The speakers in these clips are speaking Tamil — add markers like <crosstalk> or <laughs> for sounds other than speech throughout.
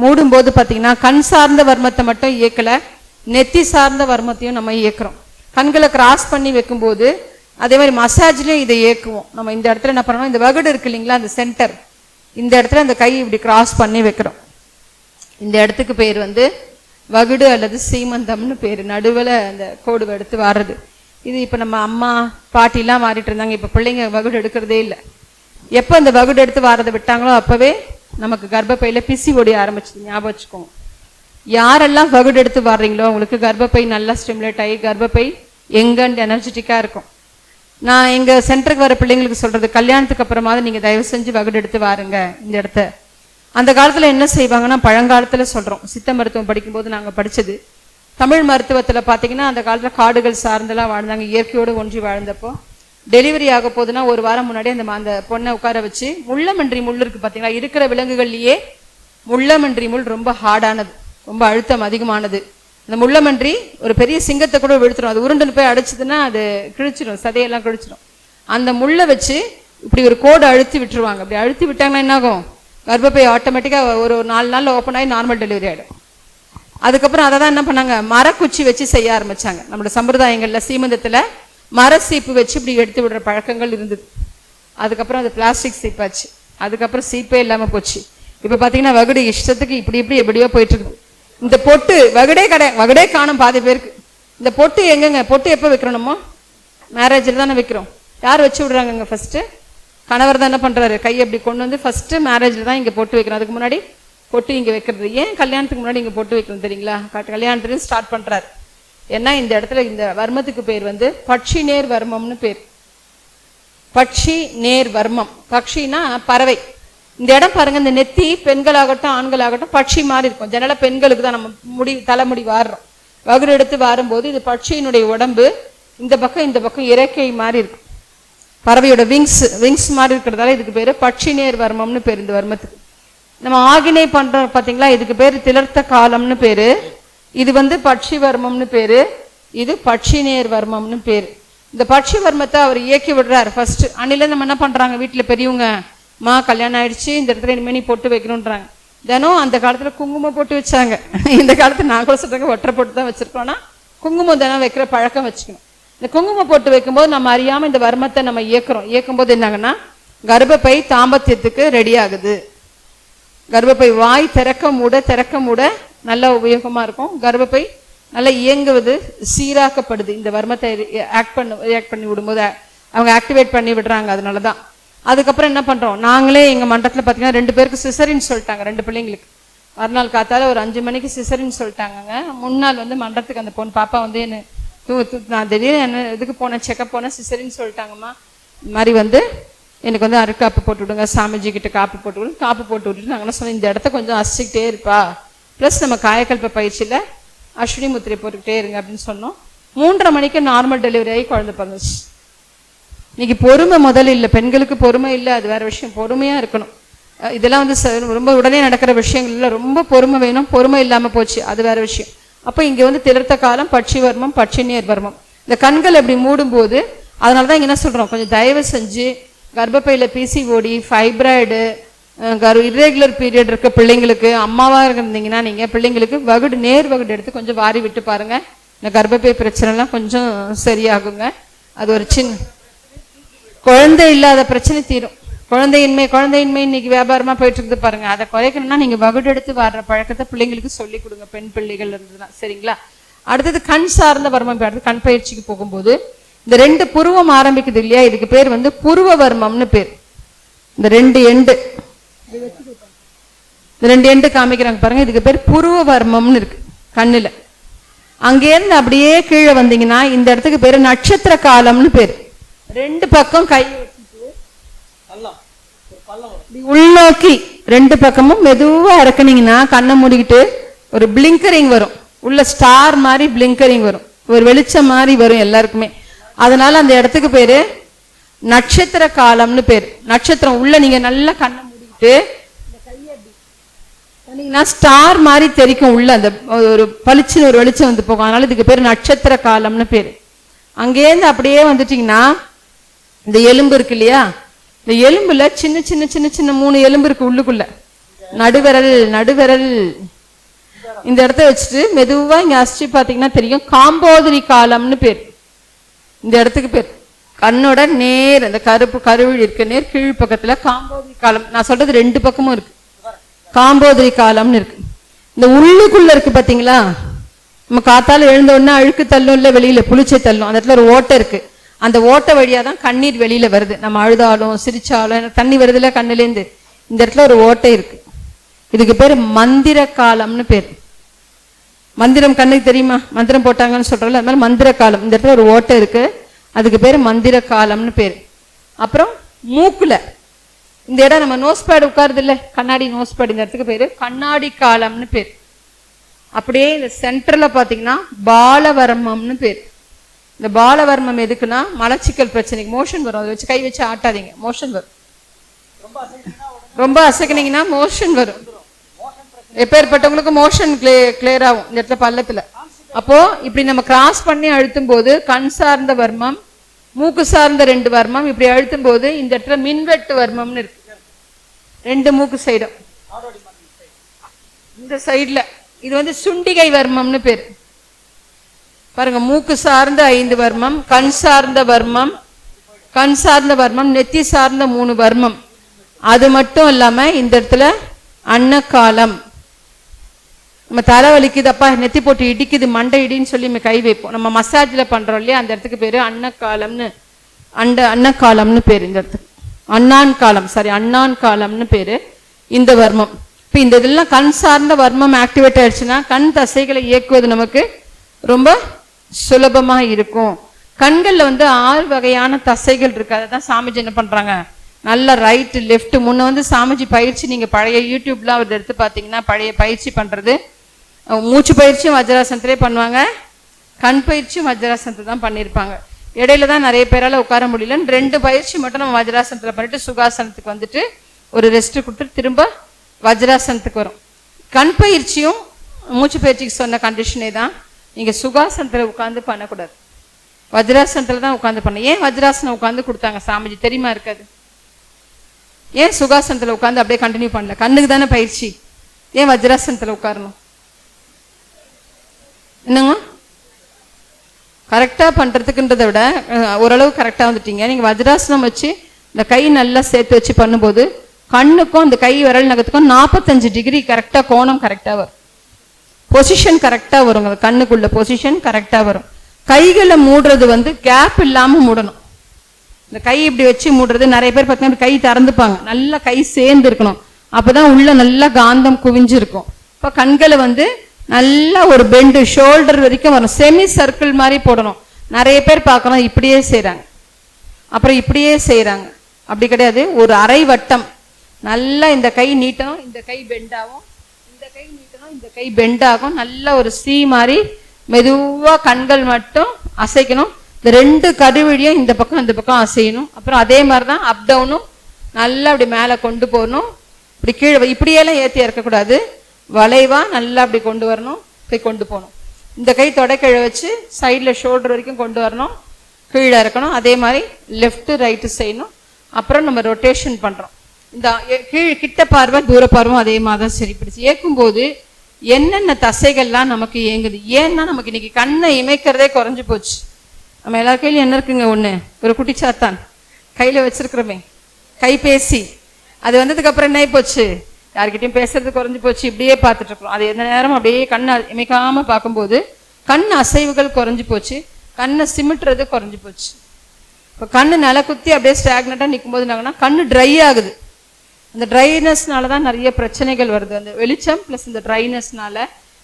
மூடும்போது பார்த்தீங்கன்னா கண் சார்ந்த வர்மத்தை மட்டும் இயக்கல நெத்தி சார்ந்த வர்மத்தையும் நம்ம இயக்குறோம். கண்களை கிராஸ் பண்ணி வைக்கும்போது அதே மாதிரி மசாஜ்லையும் இதை இயக்குவோம். நம்ம இந்த இடத்துல என்ன பண்ணணும் இந்த வகுடு இருக்கு இல்லைங்களா அந்த சென்டர் இந்த இடத்துல அந்த கை இப்படி கிராஸ் பண்ணி வைக்கிறோம். இந்த இடத்துக்கு பேர் வந்து வகுடு அல்லது சீமந்தம்னு பேர். நடுவில் அந்த கோடு எடுத்து வர்றது. இது இப்போ நம்ம அம்மா பாட்டிலாம் மாறிட்டு இருந்தாங்க. இப்போ பிள்ளைங்க வகுடு எடுக்கிறதே இல்லை. எப்போ அந்த வகுடு எடுத்து வாரதை விட்டாங்களோ அப்போவே நமக்கு கர்ப்பப்பையில் பிசி ஒடி ஆரம்பிச்சது ஞாபகம் வச்சுக்கோங்க. யாரெல்லாம் வகுடு எடுத்து வர்றீங்களோ உங்களுக்கு கர்ப்பப்பை நல்லா ஸ்டிமுலேட் ஆகி கர்ப்பப்பை எங்க எனர்ஜெட்டிக்காக இருக்கும். நான் எங்கள் சென்டருக்கு வர பிள்ளைங்களுக்கு சொல்கிறது கல்யாணத்துக்கு அப்புறமாவது நீங்கள் தயவு செஞ்சு வகுடு எடுத்து வாருங்க இந்த இடத்த. அந்த காலத்தில் என்ன செய்வாங்கன்னா பழங்காலத்தில் சொல்கிறோம் சித்த மருத்துவம் படிக்கும்போது நாங்கள் படித்தது தமிழ் மருத்துவத்தில் பார்த்தீங்கன்னா அந்த காலத்தில் காடுகள் சார்ந்தெல்லாம் வாழ்ந்தாங்க. இயற்கையோடு ஒன்றி வாழ்ந்தப்போ டெலிவரி ஆக போகுதுன்னா ஒரு வாரம் முன்னாடி அந்த அந்த பொண்ணை உட்கார வச்சு முள்ளமன்றி முள் இருக்கு பார்த்தீங்களா இருக்கிற விலங்குகள்லயே முள்ளமன்றி முள் ரொம்ப ஹார்டானது ரொம்ப அழுத்தம் அதிகமானது. அந்த முள்ளமன்றி ஒரு பெரிய சிங்கத்தை கூட விழுத்துரும். அது உருண்டுன்னு போய் அடிச்சதுன்னா அது கிழிச்சிடும் சதையெல்லாம் கிழிச்சிடும் அந்த முள்ளை வச்சு இப்படி ஒரு கோடு அழுத்தி விட்டுருவாங்க. அப்படி அழுத்தி விட்டாங்கன்னா என்ன ஆகும் கர்ப்பப்பை ஆட்டோமேட்டிக்காக ஒரு நாலு நாள் ஓப்பன் ஆகி நார்மல் டெலிவரி ஆயிடும். அதுக்கப்புறம் அதை தான் என்ன பண்ணாங்க? மரக்குச்சி வச்சு செய்ய ஆரம்பிச்சாங்க. நம்மளோட சம்பிரதாயங்களில் சீமந்தத்தில் மர சீப்பு வச்சு இப்படி எடுத்து விடுற பழக்கங்கள் இருந்தது. அதுக்கப்புறம் அது பிளாஸ்டிக் சீப்பாச்சு. அதுக்கப்புறம் சீப்பே இல்லாமல் போச்சு. இப்போ பார்த்தீங்கன்னா வகுடு இஷ்டத்துக்கு இப்படி இப்படி எப்படியோ போயிட்டு இருக்குது இந்த பொட்டு வகுடே கடை வகுடே காணும் பாதி பேருக்கு. இந்த பொட்டு எங்கங்க? பொட்டு எப்போ வைக்கிறோமோ மேரேஜில் தானே வைக்கிறோம். யார் வச்சு விடுறாங்கங்க ஃபர்ஸ்ட்டு கணவர் தான் என்ன பண்ணுறாரு கை அப்படி கொண்டு வந்து ஃபஸ்ட்டு மேரேஜில் தான் இங்கே பொட்டு வைக்கிறோம் அதுக்கு முன்னாடி பொட்டு இங்கே வைக்கிறது. ஏன் கல்யாணத்துக்கு முன்னாடி இங்கே பொட்டு வைக்கணும் தெரியுங்களா? கல்யாணத்துலேயும் ஸ்டார்ட் பண்ணுறாரு ஏன்னா இந்த இடத்துல இந்த வர்மத்துக்கு பேர் வந்து பட்சி நேர் வர்மம்னு பேர். பட்சி நேர் வர்மம். பட்சினா பறவை. இந்த இடம் பாருங்க இந்த நெத்தி பெண்களாகட்டும் ஆண்களாகட்டும் பட்சி மாதிரி இருக்கும். ஜனல பெண்களுக்கு தான் நம்ம முடி தலைமுடி வாடுறோம் வகுர் எடுத்து வாரும்போது இது பட்சியினுடைய உடம்பு இந்த பக்கம் இந்த பக்கம் இறக்கை மாதிரி இருக்கும். பறவையோட விங்ஸ் விங்ஸ் மாதிரி இருக்கிறதால இதுக்கு பேரு பட்சி நேர் வர்மம்னு பேர் இந்த வர்மத்துக்கு. நம்ம ஆகினை பண்றோம் பாத்தீங்களா? இதுக்கு பேரு திலர்த்த காலம்னு பேரு. இது வந்து பட்சி வர்மம்னு பேரு. இது பட்சிநேர் வர்மம்னு பேரு. இந்த பட்சி வர்மத்தை அவர் இயக்கி விடுறாரு ஃபர்ஸ்ட் அன்னில நம்ம என்ன பண்றாங்க? வீட்டில் பெரியவங்க மா கல்யாணம் ஆயிடுச்சு. இந்த இடத்துல இனிமே நீ பொட்டு வைக்கணுன்றாங்க தினம் அந்த காலத்துல குங்குமம் போட்டு வச்சாங்க. <laughs> இந்த காலத்துல நான் கூட சொல்றேங்க ஒற்றை போட்டு தான் வச்சிருக்கோம்னா குங்குமம் தினம் வைக்கிற பழக்கம் வச்சுக்கணும். இந்த குங்குமம் போட்டு வைக்கும்போது நம்ம அறியாம இந்த வர்மத்தை நம்ம இயக்குறோம். இயக்கும்போது என்னங்கன்னா கர்ப்பப்பை தாம்பத்தியத்துக்கு ரெடி ஆகுது. கர்ப்பப்பை வாய் திறக்க மூட திறக்க மூட நல்ல உபயோகமாக இருக்கும். கர்ப்பப்பை நல்லா இயங்குவது சீராக்கப்படுது. இந்த வர்மத்தை ஆக்ட் பண்ண ரியாக்ட் பண்ணி விடும்போது அவங்க ஆக்டிவேட் பண்ணி விடுறாங்க அதனால தான் அதுக்கப்புறம் என்ன பண்ணுறோம் நாங்களே எங்கள் மண்டலத்துல பார்த்தீங்கன்னா ரெண்டு பேருக்கு சிசரின்னு சொல்லிட்டாங்க ரெண்டு பிள்ளைங்களுக்கு. மறுநாள் காத்தால ஒரு அஞ்சு மணிக்கு சிசரின்னு சொல்லிட்டாங்கங்க. முன்னாள் வந்து மண்டலத்துக்கு அந்த பொண்ணு பாப்பா வந்து என்ன தூ தூ நான் திடீர்னு என்ன இதுக்கு போனேன் செக்கப் போனேன் சிசரின்னு சொல்லிட்டாங்கம்மா. இந்த மாதிரி வந்து எனக்கு வந்து அருக்காப்பு போட்டு விடுங்க சாமிஜி கிட்ட காப்பு போட்டு விடுங்க காப்பு போட்டு விட்டுட்டு நாங்கள் சொன்னோம் இந்த இடத்த கொஞ்சம் அசிச்சுக்கிட்டே இருப்பா. ப்ளஸ் நம்ம காயக்கல்ப பயிற்சியில் அஸ்வினி முத்திரை போட்டுக்கிட்டே இருங்க அப்படின்னு சொன்னோம். மூன்றரை மணிக்கு நார்மல் டெலிவரி ஆகி குழந்தை பிறந்துச்சு. இன்னைக்கு பொறுமை முதல்ல இல்லை பெண்களுக்கு பொறுமை இல்லை அது வேற விஷயம் பொறுமையாக இருக்கணும். இதெல்லாம் வந்து ச- ரொம்ப உடனே நடக்கிற விஷயங்கள்ல ரொம்ப பொறுமை வேணும் பொறுமை இல்லாமல் போச்சு அது வேற விஷயம். அப்போ இங்கே வந்து திலர்த்த காலம் பட்சி வர்மம் பட்சி நேர் வர்மம். இந்த கண்கள் அப்படி மூடும்போது அதனால தான் இங்கே என்ன சொல்கிறோம் கொஞ்சம் தயவு செஞ்சு கர்ப்பப்பையில் பிசிஓடி ஃபைப்ராய்டு இர்ரெகுலர் பீரியட் இருக்க பிள்ளைங்களுக்கு அம்மாவாக இருந்தீங்கன்னா நீங்கள் பிள்ளைங்களுக்கு வகுடு நேர் வகுடு எடுத்து கொஞ்சம் வாரி விட்டு பாருங்க. இந்த கர்ப்பப்பை பிரச்சனைலாம் கொஞ்சம் சரியாகுங்க. அது ஒரு சின்ன குழந்தை இல்லாத பிரச்சனை தீரும். குழந்தையின்மை குழந்தையின்மை இன்னைக்கு வியாபாரமாக போயிட்டு இருக்குது பாருங்க. அதை குறைக்கணும்னா நீங்கள் வகுடு எடுத்து வர்ற பழக்கத்தை பிள்ளைங்களுக்கு சொல்லி கொடுங்க. பெண் பிள்ளைகள் இருந்ததுன்னா சரிங்களா? அடுத்தது கண் சார்ந்த வர்மம் அடுத்து கண் பயிற்சிக்கு போகும்போது இந்த ரெண்டு புருவம் ஆரம்பிக்குது இல்லையா? இதுக்கு பேர் வந்து புருவ வர்மம்னு பேர். இந்த ரெண்டு எண்டு. இந்த ரெண்டு எண்டு காமிக்கிறாங்க பாருங்க. இதுக்கு பேர் புருவ வர்மம்னு இருக்கு கண்ணுல. அங்கேருந்து அப்படியே கீழே வந்தீங்கன்னா இந்த இடத்துக்கு பேரு நட்சத்திர காலம்னு பேரு. ரெண்டு பக்கம் கை உள்நோக்கி ரெண்டு பக்கமும் மெதுவா இறக்குனீங்கன்னா கண்ணை மூடிக்கிட்டு ஒரு பிளிங்கரிங் வரும். உள்ள ஸ்டார் மாதிரி பிளிங்கரிங் வரும். ஒரு வெளிச்சம் மாதிரி வரும் எல்லாருக்குமே. அதனால அந்த இடத்துக்கு பேரு நட்சத்திர காலம்னு பேர். நட்சத்திரம் உள்ள நீங்க நல்லா கண்ணை மூடிட்டு ஸ்டார் மாதிரி தெரிக்கும் உள்ள அந்த ஒரு பளிச்சுன்னு ஒரு வெளிச்சம் வந்து போகும். அதனால இதுக்கு பேர் நட்சத்திர காலம்னு பேர். அங்கேருந்து அப்படியே வந்துட்டீங்கன்னா இந்த எலும்பு இருக்கு இல்லையா? இந்த எலும்புல சின்ன சின்ன சின்ன சின்ன மூணு எலும்பு இருக்கு உள்ளுக்குள்ள. நடுவிரல் நடுவிரல். இந்த இடத்த வச்சுட்டு மெதுவா இங்க அசிச்சு பாத்தீங்கன்னா தெரியும். காம்போதரி காலம்னு பேர். இந்த இடத்துக்கு பேர். கண்ணோட நேர் அந்த கருப்பு கருவில் இருக்க நேர் கீழ் பக்கத்துல காம்போதிரி காலம். நான் சொல்றது ரெண்டு பக்கமும் இருக்கு. காம்போதிரி காலம்னு இருக்கு. இந்த உள்ளுக்குள்ள இருக்கு பாத்தீங்களா? நம்ம காத்தால எழுந்த உடனே அழுக்கு தள்ளும் இல்ல வெளியில புளிச்சை தள்ளும். அந்த இடத்துல ஒரு ஓட்டை இருக்கு. அந்த ஓட்டை வழியா தான் கண்ணீர் வெளியில வருது. நம்ம அழுதாலும் சிரிச்சாலும் தண்ணி வருதுல கண்ணுலேருந்து இந்த இடத்துல ஒரு ஓட்டை இருக்கு. இதுக்கு பேர் மந்திர காலம்னு பேர். மந்திரம் கண்ணுக்கு தெரியுமா? மந்திரம் போட்டாங்கன்னு சொல்றோம்ல அது மாதிரி மந்திர காலம் இந்த இடத்துல ஒரு ஓட்டை இருக்கு. அதுக்கு பேர் மந்திர காலம்னு பேர். அப்புறம் மூக்குல. இந்த இடம் நம்ம நோஸ் பேடு உட்காருது இல்ல கண்ணாடி நோஸ் பேடு இந்த இடத்துக்கு பேரு கண்ணாடி காலம்னு பேர். அப்படியே இந்த சென்டர்ல பாத்தீங்கன்னா பாலவர்மம்னு பேர். இந்த பாலவர்மம் எதுக்குன்னா மலச்சிக்கல் பிரச்சனைக்கு மோஷன் வரும். அதை வச்சு கை வச்சு ஆட்டாதீங்க. மோஷன் வரும். ரொம்ப அசைக்கினீங்கன்னா மோஷன் வரும். எப்பேற்பட்டவங்களுக்கு மோஷன் கிளே கிளியர் ஆகும் இந்த இடத்துல பள்ளத்தில். அப்போ இப்படி நம்ம கிராஸ் பண்ணி அழுத்தும் போது கண் சார்ந்த வர்மம் மூக்கு சார்ந்த ரெண்டு வர்மம் இப்படி அழுத்தும் போது இந்த இடத்துல மின்வெட்டு வர்மம்னு இருக்கு. ரெண்டு மூக்கு சைடும். இந்த சைடுல இது வந்து சுண்டிகை வர்மம்னு பேர். பாருங்க மூக்கு சார்ந்த ஐந்து வர்மம் கண் சார்ந்த வர்மம் கண் சார்ந்த வர்மம் நெத்தி சார்ந்த மூணு வர்மம். அது மட்டும் இல்லாம இந்த இடத்துல அன்னக்காலம். நம்ம தலை வலிக்குதப்பா நெத்தி போட்டு இடிக்குது மண்டை இடின்னு சொல்லி நம்ம கை வைப்போம். நம்ம மசாஜில் பண்ணுறோம் இல்லையா அந்த இடத்துக்கு பேர் அன்னக்காலம்னு அண்ட அன்னக்காலம்னு பேர் இந்த இடத்துக்கு. அண்ணான் காலம் சாரி அண்ணான் காலம்னு பேர் இந்த வர்மம். இப்போ இந்த இதெல்லாம் கண் சார்ந்த வர்மம் ஆக்டிவேட் ஆயிடுச்சுன்னா கண் தசைகளை இயக்குவது நமக்கு ரொம்ப சுலபமாக இருக்கும். கண்களில் வந்து ஆறு வகையான தசைகள் இருக்கு. அதை தான் சாமிஜி என்ன பண்ணுறாங்க நல்லா ரைட்டு லெஃப்ட் முன்ன வந்து சாமிஜி பயிற்சி நீங்கள் பழைய யூடியூப்லாம் அவர் எடுத்து பார்த்தீங்கன்னா பழைய பயிற்சி பண்ணுறது மூச்சு பயிற்சியும் வஜ்ராசனத்திலே பண்ணுவாங்க. கண் பயிற்சியும் வஜ்ராசனத்தை தான் பண்ணியிருப்பாங்க இடையில தான் நிறைய பேரால் உட்கார முடியலன்னு ரெண்டு பயிற்சி மட்டும் நம்ம வஜ்ராசனத்தில் பண்ணிட்டு சுகாசனத்துக்கு வந்துட்டு ஒரு ரெஸ்ட் கொடுத்துட்டு திரும்ப வஜ்ராசனத்துக்கு வரும். கண் பயிற்சியும் மூச்சு பயிற்சிக்கு சொன்ன கண்டிஷனே தான். நீங்கள் சுகாசனத்தில் உட்காந்து பண்ணக்கூடாது. வஜ்ராசனத்தில் தான் உட்காந்து பண்ண ஏன் வஜ்ராசனம் உட்காந்து கொடுத்தாங்க சாமிஜி? தெரியுமா இருக்காது. ஏன் சுகாசனத்தில் உட்காந்து அப்படியே கண்டினியூ பண்ணல? கண்ணுக்கு தானே பயிற்சி. ஏன் வஜ்ராசனத்தில் உட்காரணும்? என்னங்க? கரெக்டாக பண்ணுறதுக்குன்றதை விட ஓரளவு கரெக்டாக வந்துட்டீங்க. நீங்கள் வஜ்ராசனம் வச்சு இந்த கை நல்லா சேர்த்து வச்சு பண்ணும்போது கண்ணுக்கும் அந்த கை விரல் நகத்துக்கும் நாற்பத்தஞ்சு டிகிரி கரெக்டாக கோணம் கரெக்டாக வரும். பொசிஷன் கரெக்டாக வரும். அந்த கண்ணுக்குள்ள பொசிஷன் கரெக்டாக வரும். கைகளை மூடுறது வந்து கேப் இல்லாமல் மூடணும். இந்த கை இப்படி வச்சு மூடுறது நிறைய பேர் பார்த்தீங்கன்னா கை திறந்துப்பாங்க. நல்லா கை சேர்ந்து இருக்கணும். அப்போ தான் உள்ளே நல்லா காந்தம் குவிஞ்சிருக்கும். இப்போ கண்களை வந்து நல்லா ஒரு பெண்டு ஷோல்டர் வரைக்கும் வரும் செமி சர்க்கிள் மாதிரி போடணும். நிறைய பேர் பார்க்குறோம் இப்படியே செய்கிறாங்க அப்புறம் இப்படியே செய்கிறாங்க அப்படி கிடையாது. ஒரு அரை வட்டம். நல்லா இந்த கை நீட்டணும் இந்த கை பெண்டாகும் இந்த கை நீட்டணும் இந்த கை பெண்டாகும் நல்ல ஒரு சீ மாதிரி மெதுவாக கண்கள் மட்டும் அசைக்கணும். இந்த ரெண்டு கருவிழியும் இந்த பக்கம் இந்த பக்கம் அசையணும். அப்புறம் அதே மாதிரி தான் அப் டவுனும் நல்லா அப்படி மேலே கொண்டு போகணும். இப்படி கீழே இப்படியெல்லாம் ஏற்றி இறக்கக்கூடாது. வளைவா நல்லா அப்படி கொண்டு வரணும் போய் கொண்டு போகணும். இந்த கை தொடக்கிழ வச்சு சைடில் ஷோல்டர் வரைக்கும் கொண்டு வரணும். கீழே இறக்கணும். அதே மாதிரி லெஃப்ட்டு ரைட்டு செய்யணும் அப்புறம் நம்ம ரொட்டேஷன் பண்ணுறோம் இந்த கீழ் கிட்ட பார்வை தூர பார்வை அதே மாதிரி தான் சரி பிடிச்சு ஏற்கும்போது என்னென்ன தசைகள்லாம் நமக்கு இயங்குது? ஏன்னா நமக்கு இன்னைக்கு கண்ணை இமைக்கிறதே குறைஞ்சு போச்சு. நம்ம எல்லார் கையிலும் என்ன இருக்குங்க ஒன்று ஒரு குட்டிச்சாத்தான் கையில் வச்சிருக்கிறோமே. கைபேசி. அது வந்ததுக்கப்புறம் என்ன போச்சு? யார்கிட்டையும் பேசுறது குறைஞ்சு போச்சு இப்படியே பார்த்துட்டு இருக்கோம் அது எந்த நேரம் அப்படியே கண்ணை இமைக்காம பார்க்கும்போது கண் அசைவுகள் குறைஞ்சு போச்சு கண்ணை சிமிட்டுறது குறைஞ்சு போச்சு. இப்போ கண்ணு நில குத்தி அப்படியே ஸ்டாக்னட்டாக நிற்கும் போது என்னாங்கன்னா கண்ணு ட்ரை ஆகுது. அந்த ட்ரைனஸ்னால தான் நிறைய பிரச்சனைகள் வருது. அந்த வெளிச்சம் ப்ளஸ் இந்த ட்ரைனஸ்னால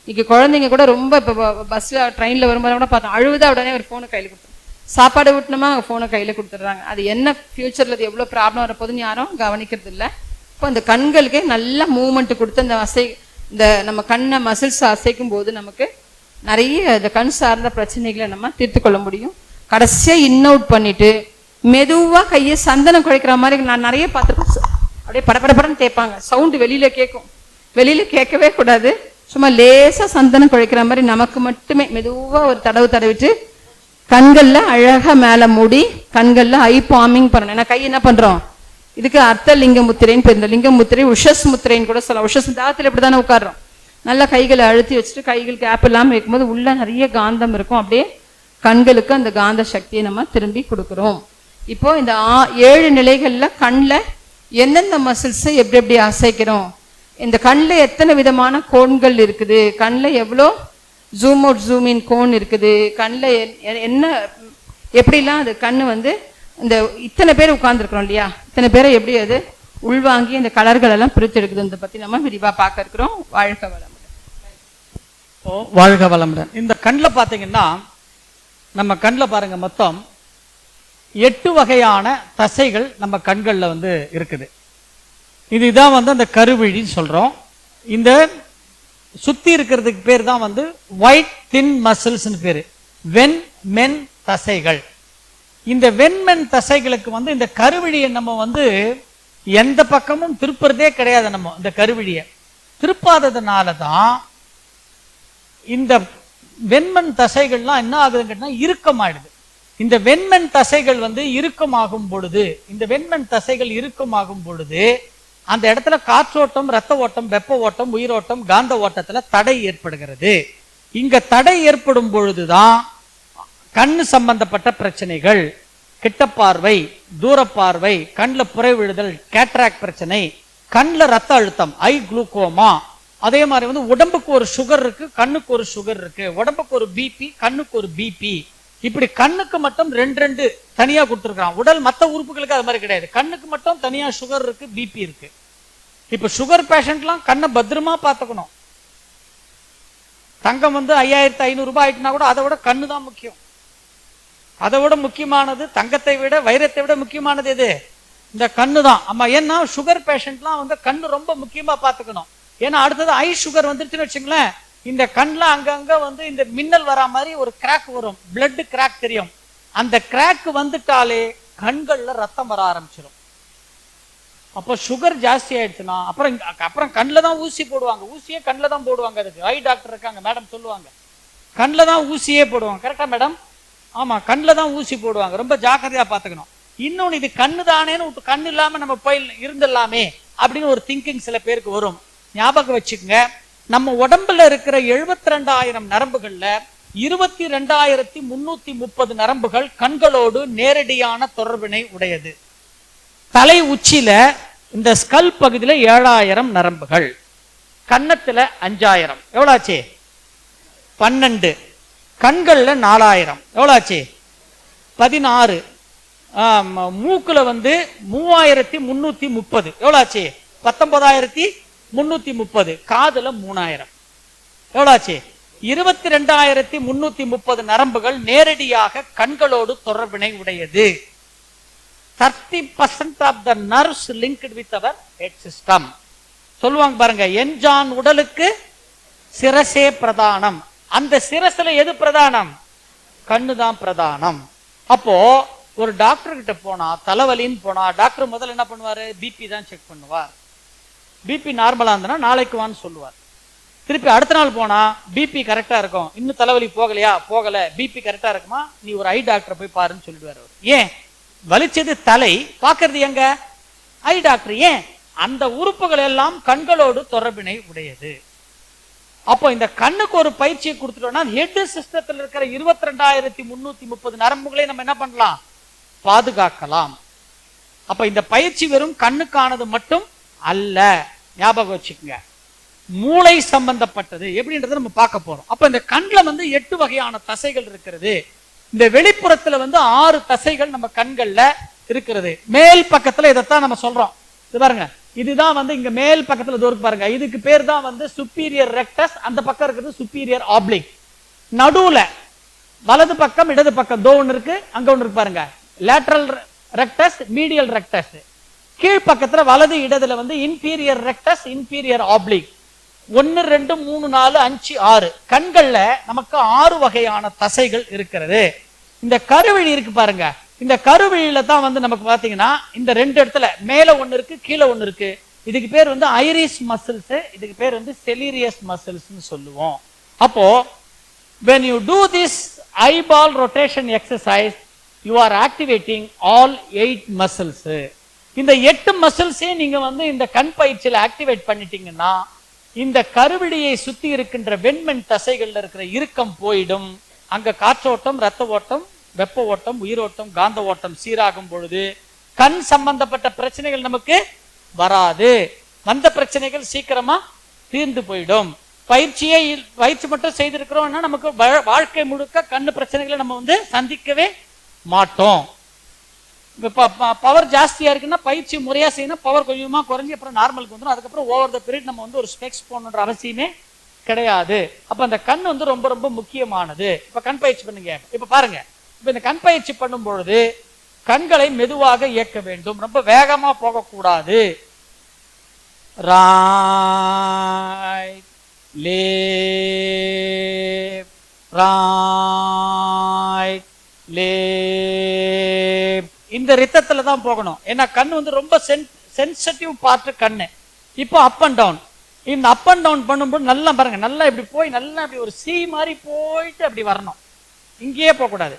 இன்னைக்கு குழந்தைங்க கூட ரொம்ப இப்போ பஸ்ஸில் ட்ரெயினில் வரும்போது கூட பார்த்தோம். அழுவுதா உடனே ஒரு ஃபோனை கையில் கொடுத்துரும். சாப்பாடு விட்டணுமா ஃபோனை கையில் கொடுத்துட்றாங்க. அது என்ன ஃப்யூச்சரில் அது எவ்வளோ ப்ராப்ளம் வரப்போகுதுன்னு யாரும் கவனிக்கிறது இல்லை அப்போ அந்த கண்களுக்கே நல்ல மூமெண்ட் கொடுத்து அந்த அசை இந்த நம்ம கண்ணை மசில்ஸ் அசைக்கும் போது நமக்கு நிறைய இந்த கண் சார்ந்த பிரச்சனைகளை நம்ம தீர்த்து கொள்ள முடியும். கடைசியாக இன் அவுட் பண்ணிட்டு மெதுவாக கையை சந்தனம் குழைக்கிற மாதிரி நான் நிறைய பார்த்துருக்கேன். அப்படியே படபடபடன்னு தேய்ப்பாங்க. சவுண்டு வெளியில் கேட்கும். வெளியில் கேட்கவே கூடாது. சும்மா லேசாக சந்தனம் குழைக்கிற மாதிரி நமக்கு மட்டுமே மெதுவாக ஒரு தடவு தடவிட்டு கண்களில் அழகாக மேலே மூடி கண்களில் ஐ பாமிங் பண்ணணும். ஏன்னா கை என்ன பண்ணுறோம் இதுக்கு அர்த்த லிங்க முத்திரைன்னு பேர். இந்த லிங்க முத்திரை உஷஸ் முத்திரைன்னு கூட சொல்லலாம். உஷஸ் தாகத்தில் இப்படி தானே உட்கார்றோம். நல்லா கைகளை அழுத்தி வச்சுட்டு கைகள் கேப் இல்லாமல் வைக்கும்போது உள்ள நிறைய காந்தம் இருக்கும். அப்படியே கண்களுக்கு அந்த காந்த சக்தியை நம்ம திரும்பி கொடுக்குறோம். இப்போ இந்த ஆ- ஏழு நிலைகளில் கண்ணில் எந்தெந்த மசில்ஸை எப்படி எப்படி அசைக்கிறோம்? இந்த கண்ணில் எத்தனை விதமான கோண்கள் இருக்குது? கண்ணில் எவ்வளோ zoom out zoom in cone இருக்குது? கண்ணில் என்ன எப்படிலாம் அது கண் வந்து இந்த இத்தனை பேர் உட்கார்ந்துருக்குறோம் இல்லையா? இத்தனை பேரை எப்படி அது உள்வாங்கி இந்த கலர்கள் எல்லாம் பிரித்து எடுக்குதுன்றதை பற்றி நம்ம விரிவாக பார்க்க இருக்கிறோம். வாழ்க வளமுடன். வாழ்க வளமுடன். இந்த கண்ணில் பார்த்தீங்கன்னா நம்ம கண்ணில் பாருங்க மொத்தம் எட்டு வகையான தசைகள் நம்ம கண்களில் வந்து இருக்குது. இதுதான் வந்து அந்த கருவிழின்னு சொல்கிறோம் இந்த சுற்றி இருக்கிறதுக்கு பேர் தான் வந்து ஒயிட் தின் மசில்ஸ்னு பேர். வென் மென் தசைகள். இந்த வெண்மென் தசைகளுக்கு வந்து இந்த கருவிழியை நம்ம வந்து எந்த பக்கமும் திருப்புறதே கிடையாது நம்ம. இந்த கருவிழியை திருப்பாததுனால தான் இந்த வெண்மண் தசைகள்லாம் என்ன ஆகுதுன்னு கேட்டா இறுக்கமாயிடுது. இந்த வெண்மண் தசைகள் வந்து இறுக்கமாகும் பொழுது இந்த வெண்மண் தசைகள் இறுக்கமாகும் பொழுது அந்த இடத்துல காற்றோட்டம் ரத்த ஓட்டம் வெப்ப ஓட்டம் உயிரோட்டம் காந்த ஓட்டத்துல தடை ஏற்படுகிறது. இங்க தடை ஏற்படும் பொழுதுதான் கண்ணு சம்பந்தப்பட்ட பிரச்சனைகள் கிட்ட பார்வை தூர பார்வை கண்ணில் புரை விழுதல் கேட்ராக் பிரச்சனை கண்ணில் ரத்த அழுத்தம் ஐ குளுக்கோமா அதே மாதிரி வந்து உடம்புக்கு ஒரு சுகர் இருக்கு கண்ணுக்கு ஒரு சுகர் இருக்கு. உடம்புக்கு ஒரு பிபி கண்ணுக்கு ஒரு பிபி இப்படி கண்ணுக்கு மட்டும் ரெண்டு ரெண்டு தனியா கொடுத்துருக்கான் உடல் மத்த உறுப்புகளுக்கு அது மாதிரி கிடையாது. கண்ணுக்கு மட்டும் தனியா சுகர் இருக்கு பிபி இருக்கு. இப்ப சுகர் பேஷண்ட்லாம் கண்ணை பத்திரமா பார்த்துக்கணும். தங்கம் வந்து ஐயாயிரத்தி ஐநூறு ரூபாய் ஆயிட்டுனா கூட அதை விட கண்ணு தான் முக்கியம். அதை விட முக்கியமானது தங்கத்தை விட வைரத்தை விட முக்கியமானது எது? இந்த கண்ணு தான் ஆமா ஏன்னா சுகர் பேஷண்ட்லாம் வந்து கண்ணு ரொம்ப முக்கியமா பார்த்துக்கணும். ஏன்னா அடுத்தது ஐ சுகர் வந்துருச்சுன்னு வச்சுங்களேன் இந்த கண்ணுல அங்கங்க வந்து இந்த மின்னல் வரா மாதிரி ஒரு கிராக் வரும். பிளட் கிராக் தெரியும். அந்த கிராக் வந்துட்டாலே கண்கள்ல ரத்தம் வர ஆரம்பிச்சிடும் அப்போ சுகர் ஜாஸ்தி ஆயிடுச்சுன்னா அப்புறம் அப்புறம் கண்ணில் தான் ஊசி போடுவாங்க. ஊசியே கண்ணில் தான் போடுவாங்க. அதுக்கு ஐ டாக்டர் இருக்காங்க மேடம் சொல்லுவாங்க. கண்ணில் தான் ஊசியே போடுவாங்க. கரெக்டா மேடம் ஆமா கண்ணில் தான் ஊசி போடுவாங்க. ரொம்ப ஜாக்கிரதையா பார்த்துக்கணும். இன்னொன்னு இது கண்ணு தானேன்னு விட்டு கண்ணு இல்லாம நம்ம போய் இருந்துடலாமே அப்படின்னு ஒரு திங்கிங் சில பேருக்கு வரும். ஞாபகம் வச்சுக்கோங்க. நம்ம உடம்புல இருக்கிற எழுபத்தி ரெண்டாயிரம் நரம்புகள்ல இருபத்தி ரெண்டாயிரத்தி முன்னூத்தி முப்பது நரம்புகள் கண்களோடு நேரடியான தொடர்பினை உடையது. தலை உச்சியில இந்த ஸ்கல் பகுதியில ஏழாயிரம் நரம்புகள். கன்னத்துல அஞ்சாயிரம். எவ்வளோ ஆச்சு? பன்னெண்டு. கண்களில் நாலாயிரம். எவ்வளோ ஆச்சு பதினாறு மூக்கில் வந்து மூவாயிரத்தி முன்னூற்றி முப்பது. எவ்வளோ ஆச்சு பத்தொன்பதாயிரத்தி முன்னூற்றி முப்பது. காதில் மூணாயிரம். எவ்வளோ ஆச்சு இருபத்தி ரெண்டாயிரத்தி முன்னூத்தி முப்பது நரம்புகள் நேரடியாக கண்களோடு தொடர்பினை உடையது. Thirty percent of the nerves linked with our head system சொல்லுவாங்க பாருங்க என்ஜான் உடலுக்கு சிரசே பிரதானம். அந்த சிரசுல எது பிரதானம்? கண்ணு தான் பிரதானம். அப்போ ஒரு டாக்டர் கிட்ட போனா தலைவலின்னு போனா டாக்டர் முதல்ல என்ன பண்ணுவாரு? பிபி தான் செக் பண்ணுவார். பிபி நார்மலா இருந்தனா நாளைக்கு வான்னு சொல்லுவார். திருப்பி அடுத்த நாள் போனா பிபி கரெக்டா இருக்கும். இன்னும் தலைவலி போகலையா? போகல. பிபி கரெக்டா இருக்குமா? நீ ஒரு ஐ டாக்டர் போய் பாருன்னு சொல்லிடுவாரு அவர். ஏன்? வலிச்சது தலை. பாக்குறது எங்க? ஐ டாக்டர் ஏன்? அந்த உறுப்புகள் எல்லாம் கண்களோடு தொடர்பினை உடையது. அப்போ இந்த கண்ணுக்கு ஒரு பயிற்சியை கொடுத்துட்டோம்னா ஹெட் சிஸ்டத்தில் இருக்கிற இருபத்தி ரெண்டாயிரத்தி முன்னூத்தி முப்பது நரம்புகளை நம்ம என்ன பண்ணலாம்? பாதுகாக்கலாம். அப்ப இந்த பயிற்சி வெறும் கண்ணுக்கானது மட்டும் அல்ல. ஞாபகம் வச்சுக்கோங்க. மூளை சம்பந்தப்பட்டது. எப்படின்றத நம்ம பார்க்க போறோம். அப்ப இந்த கண்ணில் வந்து எட்டு வகையான தசைகள் இருக்கிறது. இந்த வெளிப்புறத்துல வந்து ஆறு தசைகள் நம்ம கண்கள்ல இருக்கிறது. மேல் பக்கத்துல இதைத்தான் நம்ம சொல்றோம். இது பாருங்க. இதுதான் வந்து இங்க மேல் பக்கத்துல தூரம் பாருங்க. இதுக்கு பேர் தான் வந்து சுப்பீரியர் ரெக்டஸ் அந்த பக்கம் இருக்கிறது சுப்பீரியர் ஆப்ளிக் நடுவுல வலது பக்கம் இடது பக்கம் தோ ஒன்று இருக்கு. அங்க ஒன்று இருக்கு பாருங்க. லேட்ரல் ரெக்டஸ் மீடியல் ரெக்டஸ் கீழ் பக்கத்துல வலது இடதுல வந்து இன்பீரியர் ரெக்டஸ் இன்பீரியர் ஆப்ளிக் ஒன்னு ரெண்டு மூணு நாலு அஞ்சு ஆறு. கண்கள்ல நமக்கு ஆறு வகையான தசைகள் இருக்கிறது. இந்த கருவிழி இருக்கு பாருங்க. இந்த கருவியில தான் வந்து நமக்கு பாத்தீங்கன்னா இந்த ரெண்டு இடத்துல மேல ஒண்ணு இருக்கு கீழே ஒண்ணு இருக்கு. இதுக்கு பேர் வந்து ஐரிஸ் மசில்ஸ் இதுக்கு பேர் வந்து செலீரியஸ் மசில்ஸ்னு சொல்லுவோம். அப்போ when you do this eyeball rotation exercise you are activating all eight muscles இந்த எட்டு மசில்ஸையும் நீங்க வந்து இந்த கண் பயிற்சியில் ஆக்டிவேட் பண்ணிட்டீங்கன்னா இந்த கருவிடியை சுத்தி இருக்கின்ற வெண்மென் தசைகள்ல இருக்கிற இறுக்கம் போயிடும். அங்க காற்றோட்டம் ரத்த ஓட்டம் வெப்ப ஓட்டம் உயிரோட்டம் காந்த ஓட்டம் சீராகும் பொழுது கண் சம்பந்தப்பட்ட பிரச்சனைகள் நமக்கு வராது. வந்த பிரச்சனைகள் சீக்கிரமா தீர்ந்து போயிடும். பயிற்சியே பயிற்சி மட்டும் செய்திருக்கிறோம்னா நமக்கு வா- வாழ்க்கை முழுக்க கண்ணு பிரச்சனைகளை நம்ம வந்து சந்திக்கவே மாட்டோம். இப்போ பவர் ஜாஸ்தியா இருக்குன்னா பயிற்சி முறையா செய்யணும் பவர் கொஞ்சமா குறைஞ்சி அப்புறம் நார்மலுக்கு வந்துடும் அதுக்கப்புறம் ஓவர் த பீரியட் நம்ம வந்து ஒரு ஸ்பெக்ஸ் போடணுன்ற அவசியமே கிடையாது. அப்ப அந்த கண் வந்து ரொம்ப ரொம்ப முக்கியமானது. இப்ப கண் பயிற்சி பண்ணுங்க. இப்ப பாருங்க. இப்ப இந்த கண் பயிற்சி பண்ணும் பொழுது கண்களை மெதுவாக இயக்க வேண்டும். ரொம்ப வேகமா போகக்கூடாது. Right left right left. இந்த ரித்தத்துல தான் போகணும். ஏன்னா கண் வந்து ரொம்ப சென்சிட்டிவ் பார்ட் கண்ணு. இப்போ அப் அண்ட் டவுன் இந்த அப் அண்ட் டவுன் பண்ணும்போது நல்லா பாருங்க. நல்லா இப்படி போய் நல்லா இப்படி ஒரு சி மாதிரி போயிட்டு அப்படி வரணும். இங்கேயே போகக்கூடாது.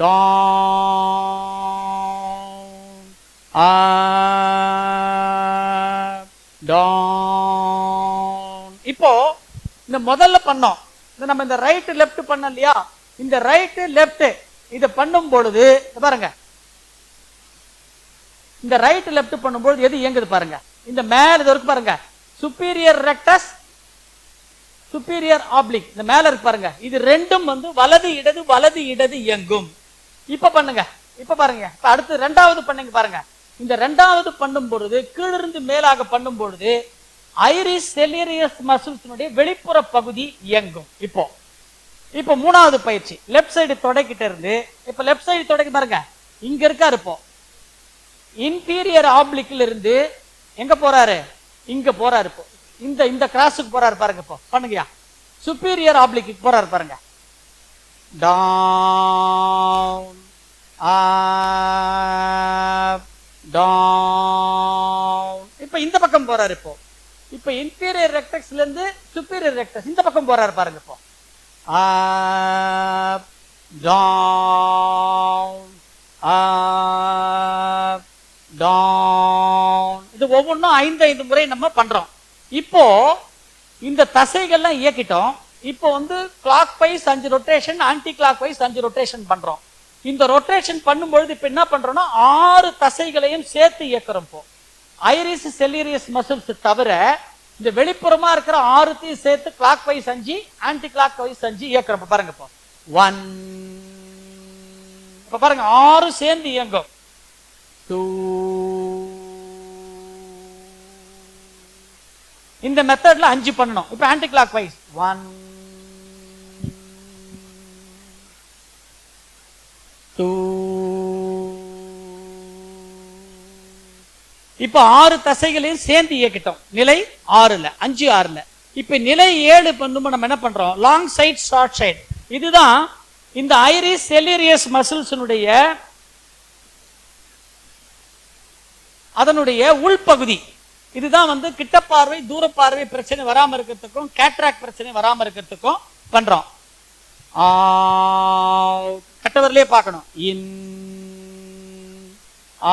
Down up down இப்போ இந்த முதல்ல பண்ணோம். இந்த நம்ம இந்த ரைட் லெஃப்ட் பண்ணோம் இல்லையா? இந்த ரைட் லெஃப்ட் இத பண்ணும் பொழுது பாருங்க. இந்த ரைட் லெஃப்ட் பண்ணும்போது எது இயங்குது பாருங்க. இந்த மேல இது இருக்கு பாருங்க. சுப்பீரியர் ரெக்டஸ் சுப்பீரியர் ஆப்ளிக் இந்த மேல இருக்கு பாருங்க. இது ரெண்டும் வந்து வலது இடது வலது இடது இயங்கும். இப்ப பண்ணுங்க. இப்ப பாருங்க. இப்ப அடுத்து ரெண்டாவது பண்ணுங்க பாருங்க. இந்த ரெண்டாவது பண்ணும் பொழுது கீழிருந்து மேலாக பண்ணும் பொழுது ஐரிஸ் செலிரியஸ் மசில்ஸினுடைய வெளிப்புற பகுதி இயங்கும். இப்போ. இப்போ மூணாவது பயிற்சி. லெஃப்ட் சைடு தொடக்கிட்ட இருந்து இப்ப லெஃப்ட் சைடு தொடக்கி பாருங்க. இங்க இருக்கா இருப்போம் இன்பீரியர் ஆப்ளிக்ல இருந்து எங்க போறாரு? இங்க போறாரு இப்போ. இந்த இந்த கிராஸுக்கு போறாரு பாருங்க இப்போ. பண்ணுங்கயா சுப்பீரியர் ஆப்ளிக்கு போறாரு பாருங்க. டவுன் அப் டவுன் இப்போ இந்த பக்கம் போறாரு இப்போ. இப்போ இன்டீரியர் ரெக்டக்ஸ்ல இருந்து சுப்பீரியர் ரெக்டக்ஸ் இந்த பக்கம் போறாரு பாருங்க இப்போ. அப் டவுன் டவுன் இது ஒவ்வொன்றும் ஐந்து ஐந்து முறை நம்ம பண்றோம். இப்போ இந்த தசைகள்லாம் இயக்கிட்டோம். இப்போ வந்து கிளாக் வைஸ் அஞ்சு ரொட்டேஷன் ஆன்டி கிளாக் வைஸ் அஞ்சு ரொட்டேஷன் பண்றோம். இந்த ரொட்டேஷன் பண்ணும்பொழுது இப்ப என்ன பண்றோம்னா ஆறு தசைகளையும் சேர்த்து இயக்குறோம் இப்போ. ஐரிஸ் செல்லீரியஸ் மசில்ஸ் தவிர இந்த வெளிப்புறமா இருக்கிற ஆறுத்தையும் சேர்த்து கிளாக் வைஸ் அஞ்சு ஆன்டி கிளாக் வைஸ் அஞ்சு இயக்குறோம். பாருங்க இப்போ. ஒன் இப்ப பாருங்க ஆறு சேர்ந்து இயங்கும். டூ இந்த மெத்தட்ல அஞ்சு பண்ணணும். இப்ப anticlockwise one two இப்ப ஆறு தசைகளையும் சேர்ந்து இயக்கிட்டோம். நிலை ஆறுல அஞ்சு ஆறுல. இப்ப நிலை ஏழு பண்ணும்போது நம்ம என்ன பண்றோம்? லாங் சைட் ஷார்ட் சைட் இதுதான் இந்த ஐரிஸ் செலிரியஸ் மசில்ஸினுடைய அதனுடைய உள்பகுதி. இதுதான் வந்து கிட்ட பார்வை தூர பார்வை பிரச்சனை வராம இருக்கிறதுக்கும் கேட்ராக் பிரச்சனை வராம இருக்கிறதுக்கும் பண்றோம். கட்டவரிலே பார்க்கணும். இன்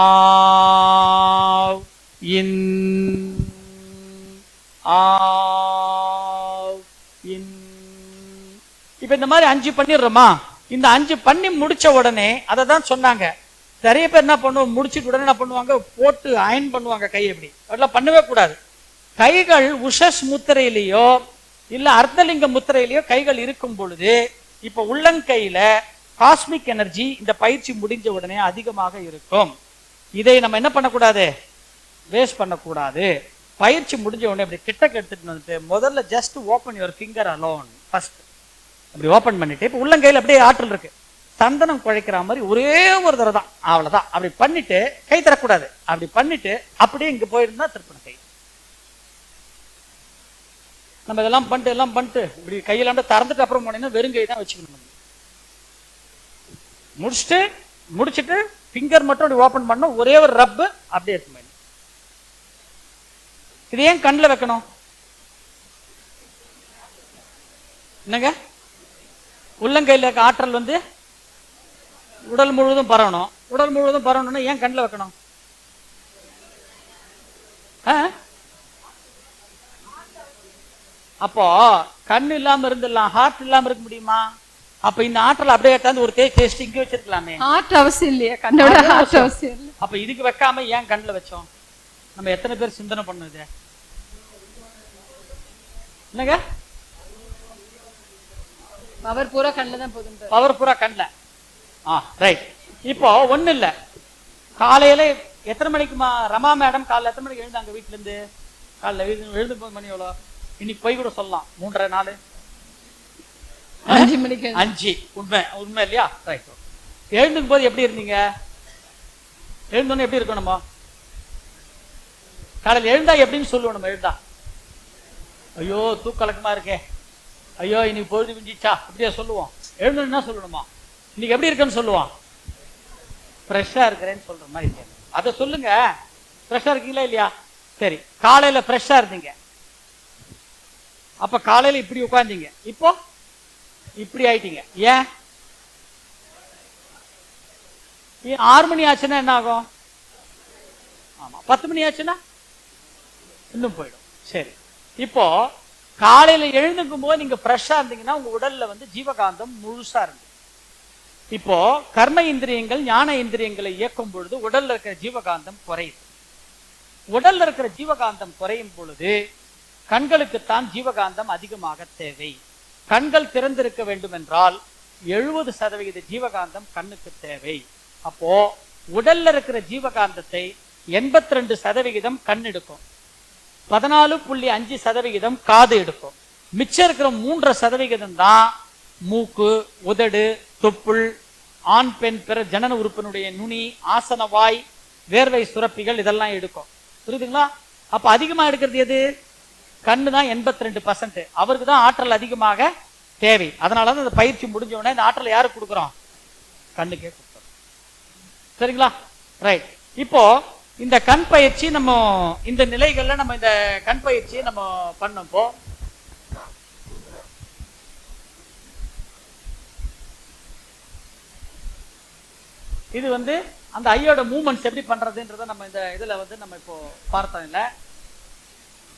ஆவ் இன் ஆவ் இன். இப்ப இந்த மாதிரி அஞ்சு பண்ணிடுறோமா? இந்த அஞ்சு பண்ணி முடிச்ச உடனே அதை தான் சொன்னாங்க. நிறைய பேர் என்ன பண்ணுவோம்? முடிச்சிட்டு உடனே என்ன பண்ணுவாங்க? போட்டு அயன் பண்ணுவாங்க கை எப்படி அதெல்லாம் பண்ணவே கூடாது. கைகள் உஷஸ் முத்திரையிலேயோ இல்ல அர்த்தலிங்க முத்திரையிலேயோ கைகள் இருக்கும் பொழுது இப்ப உள்ளங்கையில காஸ்மிக் எனர்ஜி இந்த பயிற்சி முடிஞ்ச உடனே அதிகமாக இருக்கும். இதை நம்ம என்ன பண்ணக்கூடாது? வேஸ்ட் பண்ணக்கூடாது. பயிற்சி முடிஞ்ச உடனே இப்படி கிட்டக்கு எடுத்துட்டு வந்துட்டு முதல்ல just open your finger alone first அப்படி ஓப்பன் பண்ணிட்டு இப்போ உள்ளங்கையில் அப்படியே ஆற்றல் இருக்கு. சந்தனம் குழைக்கிற மாதிரி ஒரே ஒரு தடவை தான். அவ்வளவுதான். அப்படி பண்ணிட்டு கை தரக்கூடாது அப்படி பண்ணிட்டு அப்படியே இங்க போயிருந்தா திருப்பணம் கை. நம்ம இதெல்லாம் பண்ணிட்டு எல்லாம் பண்ணிட்டு இப்படி கையெல்லாம் திறந்துட்டு அப்புறம் போனீங்கன்னா வெறும் கை தான் வச்சுக்கணும் முடிச்சுட்டு முடிச்சுட்டு ஃபிங்கர் மட்டும் அப்படி ஓபன் பண்ணோம் ஒரே ஒரு ரப்பு அப்படியே இருக்கும் இது ஏன் கண்ணில் வைக்கணும்? என்னங்க? உள்ளங்கையில் இருக்க ஆற்றல் வந்து உடல் முழுவதும் பரவணும். உடல் முழுவதும் பரவணும்னா ஏன் கண்ணில் வைக்கணும்? அப்போ கண்ணு இல்லாம இருந்துடலாம் ஹார்ட் இல்லாம இருக்க முடியுமா? அப்ப இந்த ஆற்றல் அப்படியே எடுத்தாந்து ஒரு தேய்ச்சி தேய்ச்சி இங்க வச்சிருக்கலாமே. ஹார்ட் அவசியம் இல்லையா கண்ணோட ஹார்ட் அவசியம் இல்லை. அப்ப இதுக்கு வைக்காம ஏன் கண்ணுல வச்சோம்? நம்ம எத்தனை பேர் சிந்தனை பண்ணுது என்னங்க? பவர் பூரா கண்ணில் தான் போதும் பவர் பூரா கண்ணில். ஆ ரைட் இப்போ ஒண்ணு இல்ல. காலையில எத்தனை மணிக்குமா ரமா மேடம் காலைல எத்தனை மணிக்கு எழுந்தாங்க வீட்ல இருந்து காலைல எழுந்து எழுந்து போது மணி எவ்வளோ? இன்னைக்கு போய் கூட சொல்லலாம். மூன்றரை நாலு அஞ்சு மணிக்கு அஞ்சு. உண்மை உண்மை இல்லையா? ரைட் எழுந்துக்கும் போது எப்படி இருந்தீங்க? எழுந்தோன்னு எப்படி இருக்கணுமா காலையில் எழுந்தா எப்படின்னு சொல்லுவோம் நம்ம எழுந்தா. ஐயோ தூக்கலக்கமா இருக்கே. ஐயோ இன்னைக்கு பொழுது விஞ்சிச்சா அப்படியே சொல்லுவோம். எழுந்தோன்னு என்ன சொல்லணுமா? இன்னைக்கு எப்படி இருக்குன்னு சொல்லுவான். ஃப்ரெஷ்ஷாக இருக்கிறேன்னு சொல்ற மாதிரி இருக்கு. அதை சொல்லுங்க. ஃப்ரெஷ்ஷாக இருக்கீங்களா இல்லையா? சரி. காலையில ஃப்ரெஷ்ஷாக இருந்தீங்க. அப்ப காலையில இப்படி உட்கார்ந்தீங்க. இப்போ இப்படி ஆயிட்டீங்க. ஏன்? ஆறு மணி ஆச்சுன்னா என்ன ஆகும்? ஆமா. பத்து மணி ஆச்சுன்னா இன்னும் போயிடும். சரி. இப்போ காலையில எழுந்துக்கும் போது நீங்க ஃப்ரெஷ்ஷாக இருந்தீங்கன்னா உங்க உடல்ல வந்து ஜீவகாந்தம் முழுசா இருந்தது இப்போ கர்ம இந்திரியங்கள் ஞான இந்திரியங்களை இயக்கும் பொழுது உடல்ல இருக்கிற ஜீவகாந்தம் குறையுது. உடல்ல இருக்கிற ஜீவகாந்தம் குறையும் பொழுது கண்களுக்குத்தான் ஜீவகாந்தம் அதிகமாக தேவை. கண்கள் திறந்திருக்க வேண்டும் என்றால் எழுபது சதவிகித ஜீவகாந்தம் கண்ணுக்கு தேவை. அப்போ உடல்ல இருக்கிற ஜீவகாந்தத்தை எண்பத்தி ரெண்டு சதவிகிதம் கண் எடுக்கும். பதினாலு புள்ளி அஞ்சு சதவிகிதம் காது எடுக்கும். மிச்சம் இருக்கிற மூன்றரை சதவிகிதம் தான் மூக்கு உதடு தொப்புள் ஆண் பெண் பிற ஜனன உறுப்பினுடைய நுனி ஆசன வாய் வேர்வை சுரப்பிகள் இதெல்லாம் எடுக்கும். புரியுதுங்களா? அப்ப அதிகமா எடுக்கிறது எது? கண்ணு தான் எண்பத்தி ரெண்டு பர்சன்ட் அவருக்கு தான் ஆற்றல் அதிகமாக தேவை. அதனால தான் இந்த பயிற்சி முடிஞ்ச உடனே இந்த ஆற்றல் யாருக்கு கொடுக்குறோம்? கண்ணுக்கே கொடுக்குறோம் சரிங்களா? ரைட் இப்போ இந்த கண் பயிற்சி நம்ம இந்த நிலைகள்ல நம்ம இந்த கண் பயிற்சியை நம்ம பண்ணப்போ இது வந்து அந்த ஐயோட மூமெண்ட்ஸ் எப்படி பண்றதுன்றத நம்ம இந்த இதுல வந்து நம்ம இப்போ பார்த்தோம் இல்ல?